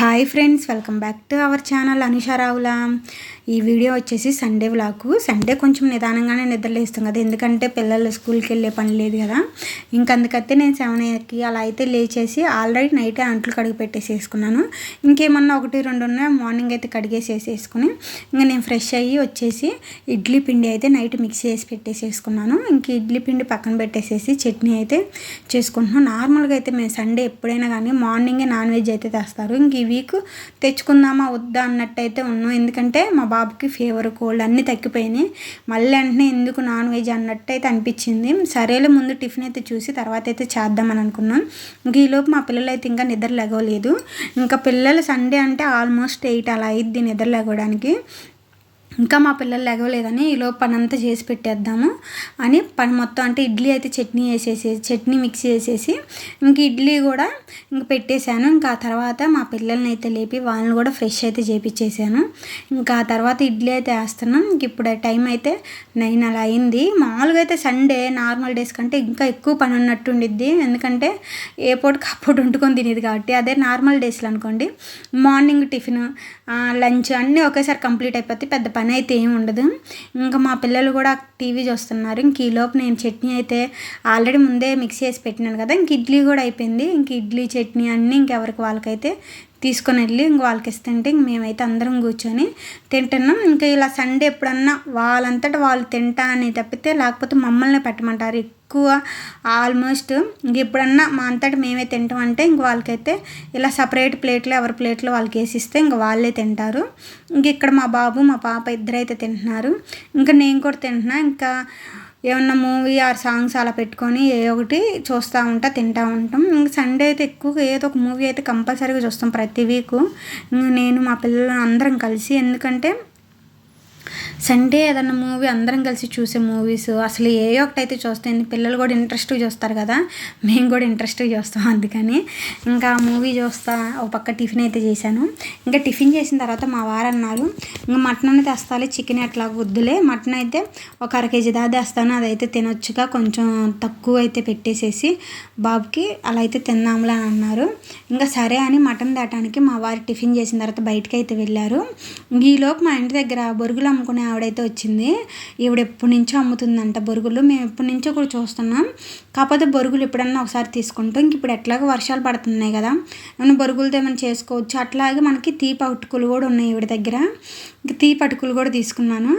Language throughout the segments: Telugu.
Hi friends welcome back to our channel అనుషారావులా ఈ వీడియో వచ్చేసి సండే వ్లాగు సండే కొంచెం నిదానంగానే నిద్రలేస్తాం కదా. ఎందుకంటే పిల్లలు స్కూల్కి వెళ్ళే పని లేదు కదా. ఇంకందుకైతే నేను సెవెన్ ఎయిట్కి అలా అయితే లేచేసి ఆల్రెడీ నైటే అంట్లు కడిగి పెట్టేసేసుకున్నాను. ఇంకేమన్నా ఒకటి రెండు ఉన్నాయి మార్నింగ్ అయితే కడిగేసేసేసుకుని ఇంకా నేను ఫ్రెష్ అయ్యి వచ్చేసి ఇడ్లీ పిండి అయితే నైట్ మిక్స్ చేసి పెట్టేసేసుకున్నాను. ఇంక ఇడ్లీ పిండి పక్కన పెట్టేసేసి చట్నీ అయితే చేసుకుంటున్నాను. నార్మల్గా అయితే మేము సండే ఎప్పుడైనా కానీ మార్నింగే నాన్ వెజ్ అయితే తెస్తారు. ఇంక ఈ వీక్ తెచ్చుకుందామా వద్దా అన్నట్టు అయితే ఉన్నాం. ఎందుకంటే మా బాబుకి ఫీవర్ కోల్డ్ అన్నీ తగ్గిపోయినాయి. మళ్ళీ వెంటనే ఎందుకు నాన్ వెజ్ అన్నట్టు అయితే అనిపించింది. సరేలే ముందు టిఫిన్ అయితే చూసి తర్వాత అయితే చేద్దామని అనుకున్నాం. ఇంక ఈలోపు మా పిల్లలు అయితే ఇంకా నిద్ర లేగలేదు ఇంకా పిల్లలు సండే అంటే ఆల్మోస్ట్ ఎయిట్ అలా అయింది నిద్ర లేగడానికి ఇంకా మా పిల్లలు లేగలేదని ఈలో పని అంతా చేసి పెట్టేద్దాము అని పని మొత్తం అంటే ఇడ్లీ అయితే చట్నీ వేసేసి చట్నీ మిక్స్ చేసేసి ఇంక ఇడ్లీ కూడా ఇంక పెట్టేశాను. ఇంకా తర్వాత మా పిల్లల్ని అయితే లేపి వాళ్ళని కూడా ఫ్రెష్ అయితే చేపించేసాను ఇంకా ఆ తర్వాత ఇడ్లీ అయితే వేస్తున్నాం. ఇంక ఇప్పుడు టైం అయితే నైన్ అలా అయింది. మామూలుగా అయితే సండే నార్మల్ డేస్ కంటే ఇంకా ఎక్కువ పని ఉన్నట్టు ఉండిద్ది. ఎందుకంటే ఏ పూటకి అప్పుడు వండుకొని తినేది కాబట్టి. అదే నార్మల్ డేస్లో అనుకోండి. మార్నింగ్ టిఫిన్ లంచ్ అన్నీ ఒకేసారి కంప్లీట్ అయిపోతే పెద్ద పని అయితే ఏమి ఉండదు. ఇంకా మా పిల్లలు కూడా టీవీ చూస్తున్నారు. ఇంక ఈలోపు నేను చట్నీ అయితే ఆల్రెడీ ముందే మిక్స్ చేసి పెట్టినాను కదా ఇంక ఇడ్లీ కూడా అయిపోయింది. ఇంక ఇడ్లీ చట్నీ అన్నీ ఇంకెవరికి వాళ్ళకైతే తీసుకొని వెళ్ళి ఇంక వాళ్ళకి ఇస్తుంటే ఇంక మేమైతే అందరం కూర్చొని తింటున్నాం. ఇంకా ఇలా సండే ఎప్పుడన్నా వాళ్ళంతటా వాళ్ళు తింటా అని తప్పితే లేకపోతే మమ్మల్ని పెట్టమంటారు ఎక్కువ ఆల్మోస్ట్ ఇంక ఎప్పుడన్నా మా అంతటా మేమే తింటాం అంటే ఇంక వాళ్ళకైతే ఇలా సపరేట్ ప్లేట్లు ఎవరి ప్లేట్లో వాళ్ళకి వేసిస్తే ఇంక వాళ్ళే తింటారు. ఇంక ఇక్కడ మా బాబు మా పాప ఇద్దరైతే తింటున్నారు. ఇంకా నేను కూడా తింటున్నా. ఇంకా ఏమన్నా మూవీ ఆర్ సాంగ్స్ అలా పెట్టుకొని ఏ ఒకటి చూస్తూ ఉంటా తింటూ ఉంటాం. ఇంక సండే అయితే ఎక్కువగా ఏదో ఒక మూవీ అయితే కంపల్సరీగా చూస్తాం ప్రతి వీకు నేను మా పిల్లలు అందరం కలిసి. ఎందుకంటే సండే ఏదన్నా మూవీ అందరం కలిసి చూసే మూవీస్ అసలు ఏ ఒకటైతే చూస్తే పిల్లలు కూడా ఇంట్రెస్ట్గా చూస్తారు కదా మేము కూడా ఇంట్రెస్ట్గా చూస్తాం అందుకని. ఇంకా మూవీ చూస్తా ఒక పక్క టిఫిన్ అయితే చేశాను. ఇంకా టిఫిన్ చేసిన తర్వాత మా వారు అన్నారు ఇంకా మటన్ అనేది తెస్తాలి చికెన్ అట్లా వద్దులే మటన్ అయితే ఒక అర కేజీ దాది వేస్తాను అదైతే తినొచ్చుగా కొంచెం తక్కువ అయితే పెట్టేసేసి బాబుకి అలా అయితే తిందాంలే అని అన్నారు. ఇంకా సరే అని మటన్ తేటానికి మా వారు టిఫిన్ చేసిన తర్వాత బయటకు అయితే వెళ్ళారు. ఈలోపు మా ఇంటి దగ్గర బొరుగులు అమ్ముకునే ఆవిడైతే వచ్చింది. ఈవిడ ఎప్పటి నుంచో అమ్ముతుందంట బొరుగులు. మేము ఎప్పటి నుంచో కూడా చూస్తున్నాం. కాకపోతే బొరుగులు ఎప్పుడన్నా ఒకసారి తీసుకుంటాం ఇంక ఇప్పుడు ఎట్లాగో వర్షాలు పడుతున్నాయి కదా. ఏమైనా బొరుగులతో ఏమైనా చేసుకోవచ్చు? అట్లాగే మనకి తీపి అటుకులు కూడా ఉన్నాయి ఈవిడ దగ్గర. ఇంక తీపి పటుకులు కూడా తీసుకున్నాను.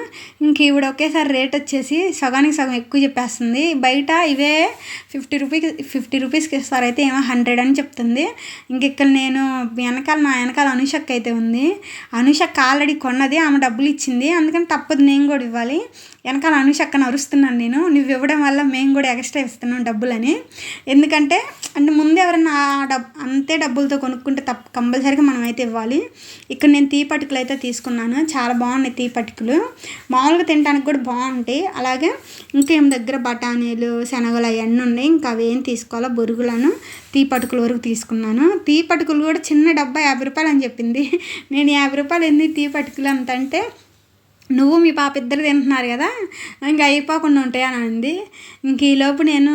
ఇంక ఈవిడ ఒకేసారి రేట్ వచ్చేసి సగానికి సగం ఎక్కువ చెప్పేస్తుంది. బయట ఇవే ఫిఫ్టీ రూపీస్ ఫిఫ్టీ రూపీస్కి ఇస్తారైతే ఏమో హండ్రెడ్ అని చెప్తుంది. ఇంక ఇక్కడ నేను వెనకాల నా వెనకాల అనుషక్ అయితే ఉంది. అనుషక్ ఆల్రెడీ కొన్నది ఆమె డబ్బులు ఇచ్చింది. అందుకని తప్పదు నేను కూడా ఇవ్వాలి. వెనకాల అనుషక్కన అరుస్తున్నాను నేను. నువ్వు ఇవ్వడం వల్ల మేము కూడా ఎక్స్ట్రా ఇస్తున్నాం డబ్బులని. ఎందుకంటే అంటే ముందు ఎవరైనా ఆ డబ్ అంతే డబ్బులతో కొనుక్కుంటే తప్ప కంపల్సరీగా మనం అయితే ఇవ్వాలి. ఇక్కడ నేను టీ అయితే తీసుకున్నాను. చాలా బాగున్నాయి తీపటికులు మామూలుగా తినడానికి కూడా బాగుంటాయి. అలాగే ఇంకేం దగ్గర బఠానీలు శనగలు అవన్నీ ఉన్నాయి. ఇంకా అవి ఏం తీసుకోవాలో బొరుగులను తీపటుకులు వరకు తీసుకున్నాను. తీపటుకులు కూడా చిన్న డబ్బా యాభై రూపాయలు అని చెప్పింది. నేను యాభై రూపాయలు ఎన్ని తీపటుకులు అంత అంటే నువ్వు మీ పాప ఇద్దరు తింటున్నారు కదా ఇంకా అయిపోకుండా ఉంటాయి అని అంది. ఇంక ఈలోపు నేను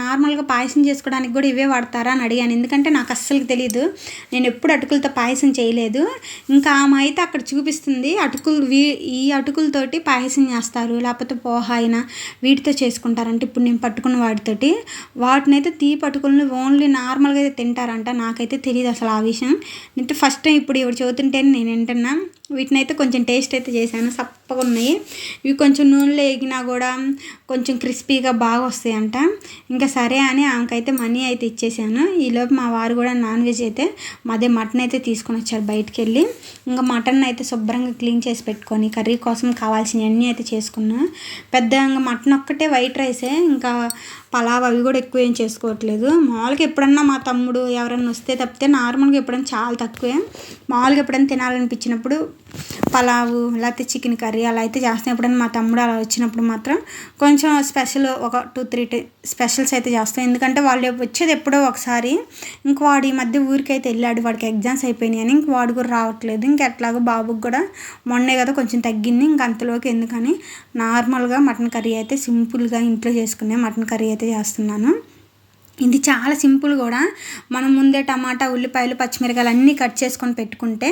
నార్మల్గా పాయసం చేసుకోవడానికి కూడా ఇవే వాడతారా అని అడిగాను. ఎందుకంటే నాకు అస్సలు తెలియదు నేను ఎప్పుడు అటుకులతో పాయసం చేయలేదు. ఇంకా ఆమె అయితే అక్కడ చూపిస్తుంది అటుకులు వీ ఈ అటుకులతోటి పాయసం చేస్తారు లేకపోతే పోహ అయినా వీటితో చేసుకుంటారంటే. ఇప్పుడు నేను పట్టుకున్న వాటితోటి. వాటిని అయితే తీ పట్టుకుని ఓన్లీ నార్మల్గా అయితే తింటారంట. నాకైతే తెలియదు అసలు ఆ విషయం. అంటే ఫస్ట్ టైం ఇప్పుడు ఎవరు చదువుతుంటేనే నేను వింటున్నా. వీటిని అయితే కొంచెం టేస్ట్ అయితే చేశాను. సప్పగా ఉన్నాయి. ఇవి కొంచెం నూనెలో ఎగినా కూడా కొంచెం క్రిస్పీగా బాగా వస్తాయంట. ఇంకా సరే అని ఆమెకైతే మనీ అయితే ఇచ్చేసాను. ఈలోపు మా వారు కూడా నాన్ వెజ్ అయితే మాదే మటన్ అయితే తీసుకొని వచ్చారు బయటికి వెళ్ళి ఇంకా మటన్ అయితే శుభ్రంగా క్లీన్ చేసి పెట్టుకొని కర్రీ కోసం కావాల్సినవన్నీ అయితే చేసుకున్నా. పెద్ద ఇంకా మటన్ ఒక్కటే వైట్ రైసే ఇంకా పలావ్ అవి కూడా ఎక్కువ ఏం చేసుకోవట్లేదు. మామూలుగా ఎప్పుడన్నా మా తమ్ముడు ఎవరన్నా వస్తే తప్పితే నార్మల్గా ఎప్పుడన్నా చాలా తక్కువే. మామూలుగా ఎప్పుడైనా తినాలనిపించినప్పుడు పలావు లేకపోతే చికెన్ కర్రీ అలా అయితే చేస్తాను ఎప్పుడైనా మా తమ్ముడు అలా వచ్చినప్పుడు మాత్రం కొంచెం స్పెషల్ ఒక టూ త్రీ స్పెషల్స్ అయితే చేస్తాం. ఎందుకంటే వాళ్ళు వచ్చేది ఎప్పుడో ఒకసారి ఇంక వాడు ఈ మధ్య ఊరికైతే వెళ్ళాడు వాడికి ఎగ్జామ్స్ అయిపోయినాయి అని ఇంక వాడు కూడా రావట్లేదు. ఇంక ఎట్లాగో బాబుకి కూడా మొన్నే కదా కొంచెం తగ్గింది ఇంక అంతలోకి ఎందుకని నార్మల్గా మటన్ కర్రీ అయితే సింపుల్గా ఇంట్లో చేసుకునే మటన్ కర్రీ అయితే చేస్తున్నాను. ఇది చాలా సింపుల్ కూడా. మనం ముందే టమాటా ఉల్లిపాయలు పచ్చిమిరకాయలు అన్నీ కట్ చేసుకొని పెట్టుకుంటే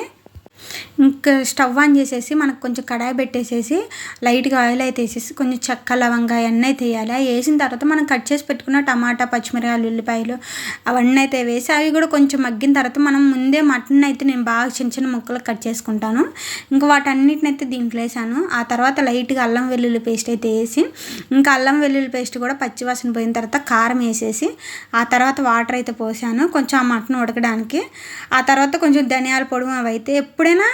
ఇంకా స్టవ్ ఆన్ చేసేసి మనకు కొంచెం కడాయి పెట్టేసేసి లైట్గా ఆయిల్ అయితే వేసేసి కొంచెం చెక్క లవంగా అవన్నీ అయితే వేయాలి. అవి వేసిన తర్వాత మనం కట్ చేసి పెట్టుకున్న టమాటా పచ్చిమిరకాయలు ఉల్లిపాయలు అవన్నీ అయితే వేసి అవి కూడా కొంచెం మగ్గిన తర్వాత మనం ముందే మటన్ అయితే నేను బాగా చిన్న చిన్న ముక్కలు కట్ చేసుకుంటాను. ఇంకా వాటన్నిటిని అయితే దీంట్లో వేసాను. ఆ తర్వాత లైట్గా అల్లం వెల్లుల్లి పేస్ట్ అయితే వేసి ఇంకా అల్లం వెల్లుల్లి పేస్ట్ కూడా పచ్చివాసన పోయిన తర్వాత కారం వేసేసి ఆ తర్వాత వాటర్ అయితే పోసాను. కొంచెం ఆ మటన్ ఉడకడానికి. ఆ తర్వాత కొంచెం ధనియాల పొడి అవి అయితే ఎప్పుడైనా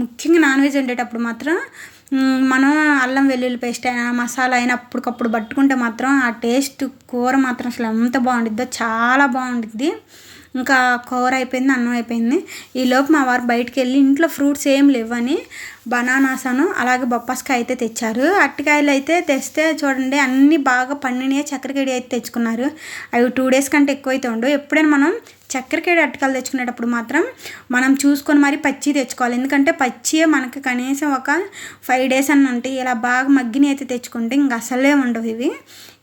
ముఖ్యంగా నాన్ వెజ్ వండేటప్పుడు మాత్రం మనం అల్లం వెల్లుల్లి పేస్ట్ అయినా మసాలా అయినా అప్పటికప్పుడు పట్టుకుంటే మాత్రం ఆ టేస్ట్ కూర మాత్రం అసలు ఎంత బాగుండిద్దో చాలా బాగుండిద్ది. ఇంకా కూర అయిపోయింది అన్నం అయిపోయింది. ఈలోపు మా వారు బయటికి వెళ్ళి ఇంట్లో ఫ్రూట్స్ ఏం లేవని బనానాసను అలాగే బొప్పాస్కాయ అయితే తెచ్చారు. అరటికాయలు అయితే తెస్తే చూడండి అన్నీ బాగా పండినాయి చక్కెరకేడి అయితే తెచ్చుకున్నారు. అవి టూ డేస్ కంటే ఎక్కువ అయితే ఉండవు. ఎప్పుడైనా మనం చక్కెరకేడు అరటికాయలు తెచ్చుకునేటప్పుడు మాత్రం మనం చూసుకొని మరి పచ్చి తెచ్చుకోవాలి. ఎందుకంటే పచ్చియే మనకి కనీసం ఒక ఫైవ్ డేస్ అన్న ఉంటాయి. ఇలా బాగా మగ్గిని అయితే తెచ్చుకుంటే ఇంక అసలే ఉండవు ఇవి.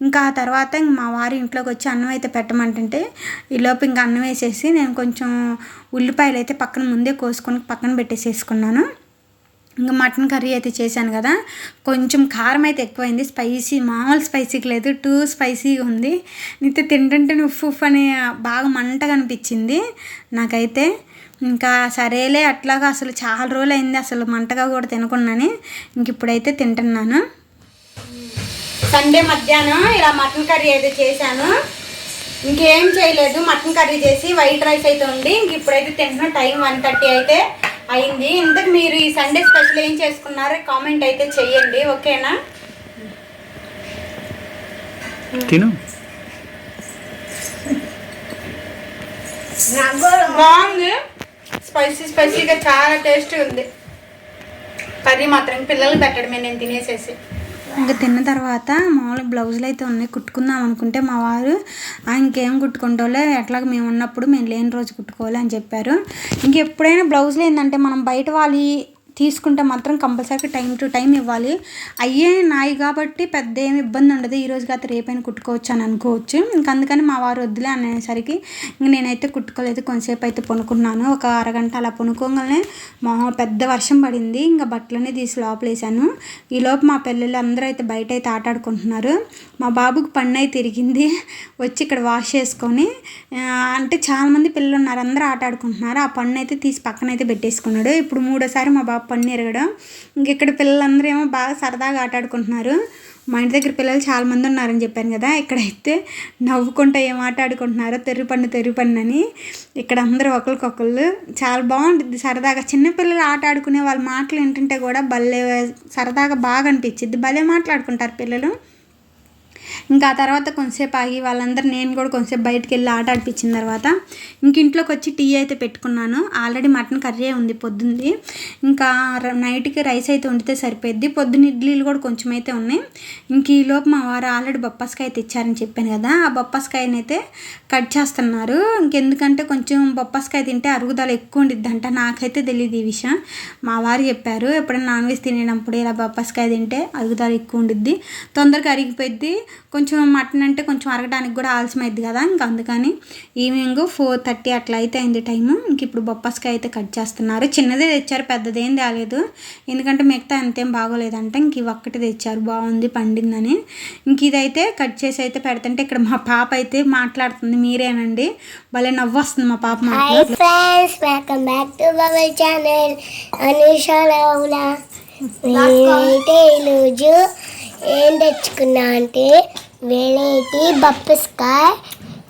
ఇంకా ఆ తర్వాత ఇంక మా వారి ఇంట్లోకి వచ్చి అన్నం అయితే పెట్టమంటుంటే ఈలోపు ఇంకా అన్నం వేసేసి నేను కొంచెం ఉల్లిపాయలు అయితే పక్కన ముందే కోసుకొని పక్కన పెట్టేసేసుకున్నాను. ఇంకా మటన్ కర్రీ అయితే చేశాను కదా. కొంచెం కారం అయితే ఎక్కువైంది. స్పైసీ మామూలు స్పైసీకి లేదు. టూ స్పైసీగా ఉంది. నీతో తింటుంటే ఉఫ్ ఉఫ్ అని బాగా మంటగా అనిపించింది. నాకైతే ఇంకా సరేలే అట్లాగా అసలు చాలా రోజులు అయింది అసలు మంటగా కూడా తినకుండానే. ఇంక ఇప్పుడైతే తింటున్నాను. సండే మధ్యాహ్నం ఇలా మటన్ కర్రీ అయితే చేశాను. ఇంకేం చేయలేదు. మటన్ కర్రీ చేసి వైట్ రైస్ అయితే ఉంది. ఇంక ఇప్పుడైతే తింటున్న టైం వన్ థర్టీ అయితే. అయింది. ఇంతకు మీరు ఈ సండే స్పెషల్ ఏం చేసుకున్నారో కామెంట్ అయితే చెయ్యండి. ఓకేనా? తిను. బాగుంది. స్పైసీ స్పైసీగా చాలా టేస్ట్ ఉంది. కర్రీ మాత్రం పిల్లలు పెట్టడమే నేను తినేసేసి. ఇంకా తిన్న తర్వాత మామూలుగా బ్లౌజులు అయితే ఉన్నాయి కుట్టుకుందాం అనుకుంటే మా వారు ఇంకేం కుట్టుకుంటావులే ఎట్లాగ మేము ఉన్నప్పుడు మేము లేని రోజు కుట్టుకోవాలి అని చెప్పారు. ఇంకెప్పుడైనా బ్లౌజులు ఏంటంటే మనం బయట వాళ్ళు తీసుకుంటే మాత్రం కంపల్సరీ టైం టు టైం ఇవ్వాలి. అయ్యే నాయి కాబట్టి పెద్ద ఏమి ఇబ్బంది ఉండదు. ఈ రోజు కాదు రేపైనా కుట్టుకోవచ్చు అని అనుకోవచ్చు. ఇంక అందుకని మా వారు వద్దులే అనేసరికి ఇంక నేనైతే కుట్టుకోలేదు. కొంతసేపు అయితే పొనుకున్నాను. ఒక అరగంట అలా పొనుకోగానే మా పెద్ద వర్షం పడింది. ఇంకా బట్టలన్నీ తీసి లోపలేసాను ఈ లోపు మా పిల్లలు అందరూ అయితే బయట అయితే ఆటాడుకుంటున్నారు మా బాబుకి పన్ను అయితే తిరిగింది. వచ్చి ఇక్కడ వాష్ చేసుకొని అంటే చాలామంది పిల్లలు ఉన్నారు. అందరూ ఆట ఆడుకుంటున్నారు. ఆ పన్ను అయితే తీసి పక్కన అయితే పెట్టేసుకున్నాడు. ఇప్పుడు మూడోసారి మా బాబు పన్ను ఎరగడం ఇంకెక్కడ పిల్లలందరూ ఏమో బాగా సరదాగా ఆట ఆడుకుంటున్నారు మా ఇంటి దగ్గర పిల్లలు చాలామంది ఉన్నారని చెప్పాను కదా ఇక్కడైతే నవ్వుకుంటూ ఏం ఆట ఆడుకుంటున్నారో తెర్రి పన్ను తెర్రి పన్ను అని. ఇక్కడ అందరూ ఒకరికొకళ్ళు చాలా బాగుంటుంది సరదాగా. చిన్నపిల్లలు ఆట ఆడుకునే వాళ్ళ మాటలు ఏంటంటే కూడా భలే సరదాగా బాగా అనిపించింది భలే మాట్లాడుకుంటారు పిల్లలు. ఇంకా ఆ తర్వాత కొంతసేపు ఆగి వాళ్ళందరూ నేను కూడా కొంతసేపు బయటకు వెళ్ళి ఆట ఆడిపించిన తర్వాత ఇంక ఇంట్లోకి వచ్చి టీ అయితే పెట్టుకున్నాను. ఆల్రెడీ మటన్ కర్రీ ఉంది పొద్దుంది. ఇంకా నైట్కి రైస్ అయితే వండితే సరిపోద్ది పొద్దున్న ఇడ్లీలు కూడా కొంచెం అయితే ఉన్నాయి. ఇంక ఈ లోపు మా వారు ఆల్రెడీ బొప్పాస్కాయ తెచ్చారని చెప్పాను కదా ఆ బొప్పాస్కాయని అయితే కట్ చేస్తున్నారు. ఇంకెందుకంటే కొంచెం బొప్పాస్కాయ తింటే అరుగుదల ఎక్కువ ఉండిద్దంట. నాకైతే తెలియదు ఈ విషయం. మా వారు చెప్పారు ఎప్పుడైనా నాన్ వెజ్ తినేటప్పుడు ఇలా బొప్పాస్కాయ తింటే అరుగుదల ఎక్కువ ఉండిద్ది. తొందరగా అరిగిపోయిద్ది. కొంచెం మటన్ అంటే కొంచెం అరగడానికి కూడా ఆలస్యం అయింది కదా ఇంకా అందుకని ఈవినింగ్ ఫోర్ థర్టీ అట్లా అయితే అయింది టైము. ఇంక ఇప్పుడు బొప్పాస్కాయ అయితే కట్ చేస్తున్నారు. చిన్నదే తెచ్చారు పెద్దదేం తేలేదు. ఎందుకంటే మిగతా అంతేం బాగోలేదంట ఇంక ఇవి ఒక్కటి తెచ్చారు బాగుంది పండిందని. ఇంక ఇదైతే కట్ చేసి అయితే పెడుతుంటే ఇక్కడ మా పాప అయితే మాట్లాడుతుంది మీరేనండి. భలే నవ్వు వస్తుంది మా పాప హాయ్ ఏం తెచ్చుకున్నా అంటే వెరైటీ బప్పస్కాయ్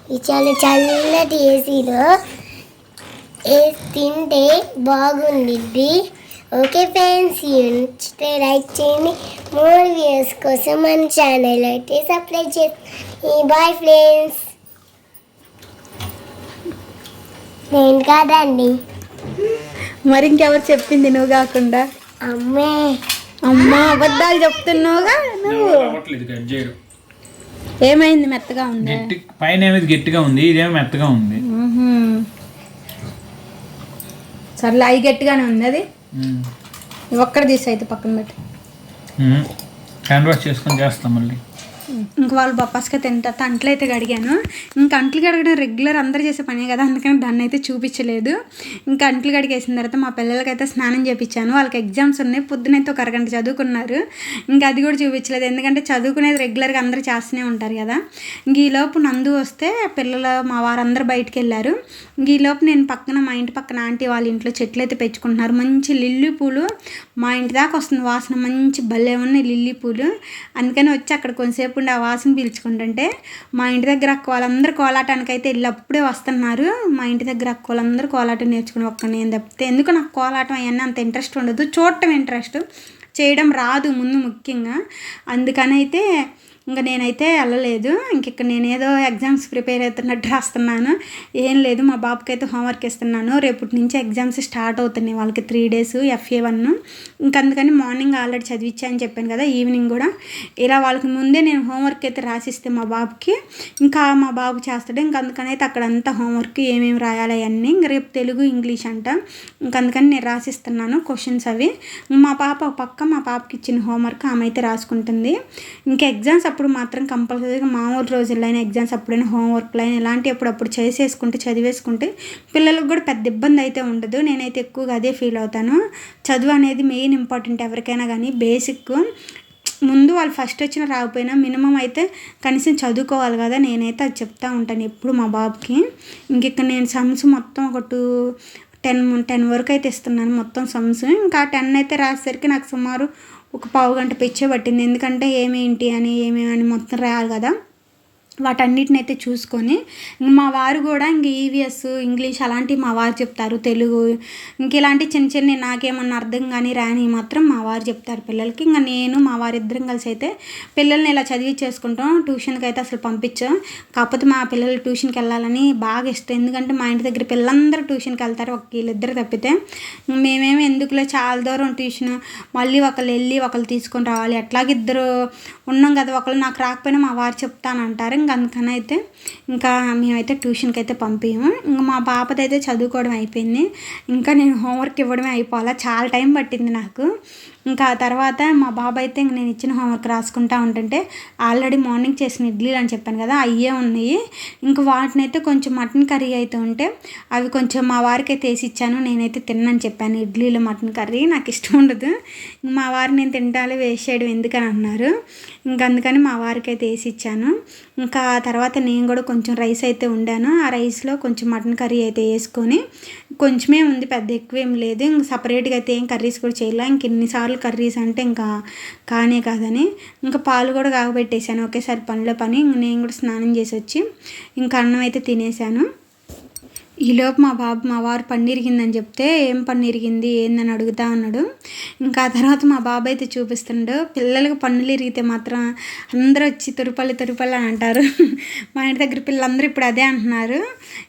ఇది చాలా చల్లటి ఏసీలో. వేసి తింటే బాగుండిద్ది. ఓకే ఫ్రెండ్స్ నచ్చితే లైక్ చేయండి. మోర్ వ్యూస్ కోసం మన ఛానల్ అయితే సబ్స్క్రైబ్ చేసి బాయ్ ఫ్రెండ్స్. నేను కాదండి. మరి ఇంకెవరు చెప్పింది నువ్వు కాకుండా? అమ్మే. అమ్మా అబద్ధాలు చెప్తున్నావుగా నువ్వు? అవ్వట్లేదు కట్ చేయడం ఏమైంది? మెత్తగా ఉంది? గట్టి పైన ఏమైంది? గట్టిగా ఉంది ఇదేమో మెత్తగా ఉంది. సర్లే అవి గట్టిగానే ఉంది అది. ఒక్కడ తీసి అయితే పక్కన పెట్టి. హ్యాండ్ వాష్ చేసుకొని చేస్తాం మళ్ళీ. ఇంక వాళ్ళు బొప్పాస్గా తింటారు అంట్లు అయితే కడిగాను. ఇంకా అంట్లు కడగడం రెగ్యులర్ అందరూ చేసే పనే కదా అందుకని దాన్ని అయితే చూపించలేదు. ఇంకా అంట్లు కడిగేసిన తర్వాత మా పిల్లలకైతే స్నానం చేయించాను వాళ్ళకి ఎగ్జామ్స్ ఉన్నాయి పొద్దునైతే ఒక అరగంట చదువుకున్నారు. ఇంకా అది కూడా చూపించలేదు ఎందుకంటే చదువుకునేది రెగ్యులర్గా అందరూ చేస్తూనే ఉంటారు కదా. ఇంక ఈలోపు నందు వస్తే పిల్లలు మా వారందరూ బయటికి వెళ్ళారు. ఇంక ఈలోపు నేను పక్కన మా ఇంటి పక్కన ఆంటీ వాళ్ళ ఇంట్లో చెట్లు అయితే పెంచుకుంటున్నారు. మంచి లిల్లీ పూలు మా ఇంటి దాకా వస్తుంది వాసన మంచి భలే ఉన్నాయి లిల్లీ పూలు. అందుకని వచ్చి అక్కడ కొంతసేపు ఇప్పుడు ఆ వాసన పీల్చుకుంటుంటే మా ఇంటి దగ్గర అక్క వాళ్ళందరూ కోలాటానికి అయితే వెళ్ళి వస్తున్నారు. మా ఇంటి దగ్గర అక్క వాళ్ళందరూ కోలాటం నేర్చుకుని ఒక్క నేను తప్పితే ఎందుకు నాకు కోలాటం అవన్నీ అంత ఇంట్రెస్ట్ ఉండదు. చూడటం ఇంట్రెస్ట్. చేయడం రాదు ముందు ముఖ్యంగా. అందుకనైతే ఇంకా నేనైతే వెళ్ళలేదు. ఇంక ఇక్కడ నేనేదో ఎగ్జామ్స్ ప్రిపేర్ అవుతున్నట్టు రాస్తున్నాను. ఏం లేదు మా బాబుకి అయితే హోంవర్క్ ఇస్తున్నాను. రేపటి నుంచి ఎగ్జామ్స్ స్టార్ట్ అవుతున్నాయి వాళ్ళకి త్రీ డేస్ ఎఫ్ఏ వన్ ఇంకా అందుకని మార్నింగ్ ఆల్రెడీ చదివించా అని చెప్పాను కదా ఈవినింగ్ కూడా. ఇలా వాళ్ళకి ముందే నేను హోంవర్క్ అయితే రాసిస్తే మా బాబుకి. ఇంకా మా బాబు చేస్తాడు. ఇంకా అందుకని అయితే అక్కడ అంతా హోంవర్క్ ఏమేమి రాయాలి అవన్నీ ఇంకా రేపు తెలుగు ఇంగ్లీష్ అంట. ఇంకా అందుకని నేను రాసిస్తున్నాను క్వశ్చన్స్ అవి. మా పాప పక్క మా పాపకి ఇచ్చిన హోంవర్క్ ఆమె అయితే రాసుకుంటుంది. ఇంకా ఎగ్జామ్స్ అప్పుడు మాత్రం కంపల్సరీగా మామూలు రోజుల్లో ఎగ్జామ్స్ అప్పుడైనా హోంవర్క్లు అయినా ఇలాంటి అప్పుడప్పుడు చేసేసుకుంటే చదివేసుకుంటే పిల్లలకు కూడా పెద్ద ఇబ్బంది అయితే ఉండదు. నేనైతే ఎక్కువగా అదే ఫీల్ అవుతాను. చదువు అనేది మెయిన్ ఇంపార్టెంట్ ఎవరికైనా కానీ బేసిక్ ముందు వాళ్ళు ఫస్ట్ వచ్చిన రాకపోయినా మినిమం అయితే కనీసం చదువుకోవాలి కదా. నేనైతే అది చెప్తా ఉంటాను ఎప్పుడు మా బాబుకి. ఇంక ఇక్కడ నేను సమ్స్ మొత్తం ఒక టూ టెన్ టెన్ వరకు అయితే ఇస్తున్నాను మొత్తం సమ్స్. ఇంకా టెన్ అయితే రాసేసరికి నాకు సుమారు ఒక పావు గంట పిచ్చే పట్టింది. ఎందుకంటే ఏమేంటి అని ఏమేమి అని మొత్తం రాయాలి కదా. వాటన్నిటిని అయితే చూసుకొని మా వారు కూడా ఇంక ఈవీఎస్ ఇంగ్లీష్ అలాంటివి మా వారు చెప్తారు తెలుగు ఇంక ఇలాంటి చిన్న చిన్న నాకేమన్నా అర్థం కానీ రాని మాత్రం మా వారు చెప్తారు పిల్లలకి. ఇంకా నేను మా వారు ఇద్దరం కలిసి అయితే పిల్లల్ని ఇలా చదివి చేసుకుంటాం ట్యూషన్కి అయితే అసలు పంపించాం. కాకపోతే మా పిల్లలు ట్యూషన్కి వెళ్ళాలని బాగా ఇష్టం. ఎందుకంటే మా ఇంటి దగ్గర పిల్లలందరూ ట్యూషన్కి వెళ్తారు ఒక వీళ్ళిద్దరు తప్పితే. మేమేమి ఎందుకులే చాలా దూరం ట్యూషన్ మళ్ళీ ఒకళ్ళు వెళ్ళి ఒకళ్ళు తీసుకొని రావాలి. అట్లాగే ఇద్దరు ఉన్నాం కదా ఒకళ్ళు నాకు రాకపోయినా మా వారు చెప్తానంటారు. ఇంక అందుకని అయితే ఇంకా మేమైతే ట్యూషన్కి అయితే పంపించాము ఇంకా మా పాపది అయితే చదువుకోవడం అయిపోయింది. ఇంకా నేను హోంవర్క్ ఇవ్వడమే అయిపోవాలా. చాలా టైం పట్టింది నాకు. ఇంకా ఆ తర్వాత మా బాబు అయితే ఇంక నేను ఇచ్చిన హోంవర్క్ రాసుకుంటా ఉంటుంటే ఆల్రెడీ మార్నింగ్ చేసిన ఇడ్లీలు అని చెప్పాను కదా అయ్యే ఉన్నాయి. ఇంకా వాటిని అయితే కొంచెం మటన్ కర్రీ అయితే ఉంటే అవి కొంచెం మా వారికి అయితే వేసి ఇచ్చాను నేనైతే తిన్నాను చెప్పాను. ఇడ్లీలు మటన్ కర్రీ నాకు ఇష్టం ఉండదు. మా వారు నేను తింటాలే వేసేయడం ఎందుకని అన్నారు ఇంకా అందుకని మా వారికి అయితే వేసి ఇచ్చాను. ఇంకా తర్వాత నేను కూడా కొంచెం రైస్ అయితే వండాను. ఆ రైస్లో కొంచెం మటన్ కర్రీ అయితే వేసుకొని కొంచెమే ఉంది పెద్ద ఎక్కువ ఏం లేదు. ఇంక సపరేట్గా అయితే ఏం కర్రీస్ కూడా చేయలే. ఇంక ఎన్నిసార్లు కర్రీస్ అంటే ఇంకా కానే కాదని ఇంకా పాలు కూడా కాగబెట్టేశాను ఒకేసారి పనిలో పని నేను కూడా స్నానం చేసి వచ్చి ఇంకా అన్నం అయితే తినేసాను ఈలోపు మా బాబు మా వారు పన్ను ఇరిగిందని చెప్తే ఏం పన్ను ఇరిగింది ఏందని అడుగుతా అన్నాడు. ఇంకా ఆ తర్వాత మా బాబు అయితే చూపిస్తుండు పిల్లలకు పన్నులు ఇరిగితే మాత్రం అందరూ వచ్చి తురుపల్లి తురుపల్లి అని అంటారు. మా ఇంటి దగ్గర పిల్లలందరూ ఇప్పుడు అదే అంటున్నారు.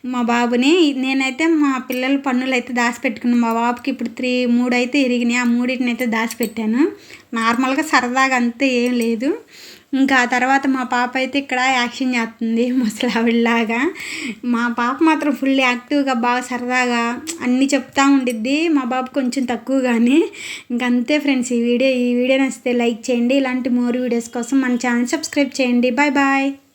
మా బాబుని నేనైతే మా పిల్లల పన్నులు అయితే దాచిపెట్టుకున్నాను మా బాబుకి ఇప్పుడు త్రీ మూడు అయితే ఇరిగినాయి ఆ మూడింటిని అయితే దాచిపెట్టాను. నార్మల్గా సరదాగా అంతే ఏం లేదు. ఇంకా ఆ తర్వాత మా పాప అయితే ఇక్కడ యాక్షన్ చేస్తుంది ముసలావిడలాగా మా పాప మాత్రం ఫుల్ యాక్టివ్గా బాగా సరదాగా అన్నీ చెప్తా ఉండిద్ది. మా బాబు కొంచెం తక్కువ కానీ ఇంకంతే ఫ్రెండ్స్ ఈ వీడియో ఈ వీడియో నచ్చితే లైక్ చేయండి. ఇలాంటి మోర్ వీడియోస్ కోసం మన ఛానల్ సబ్స్క్రైబ్ చేయండి. Bye bye.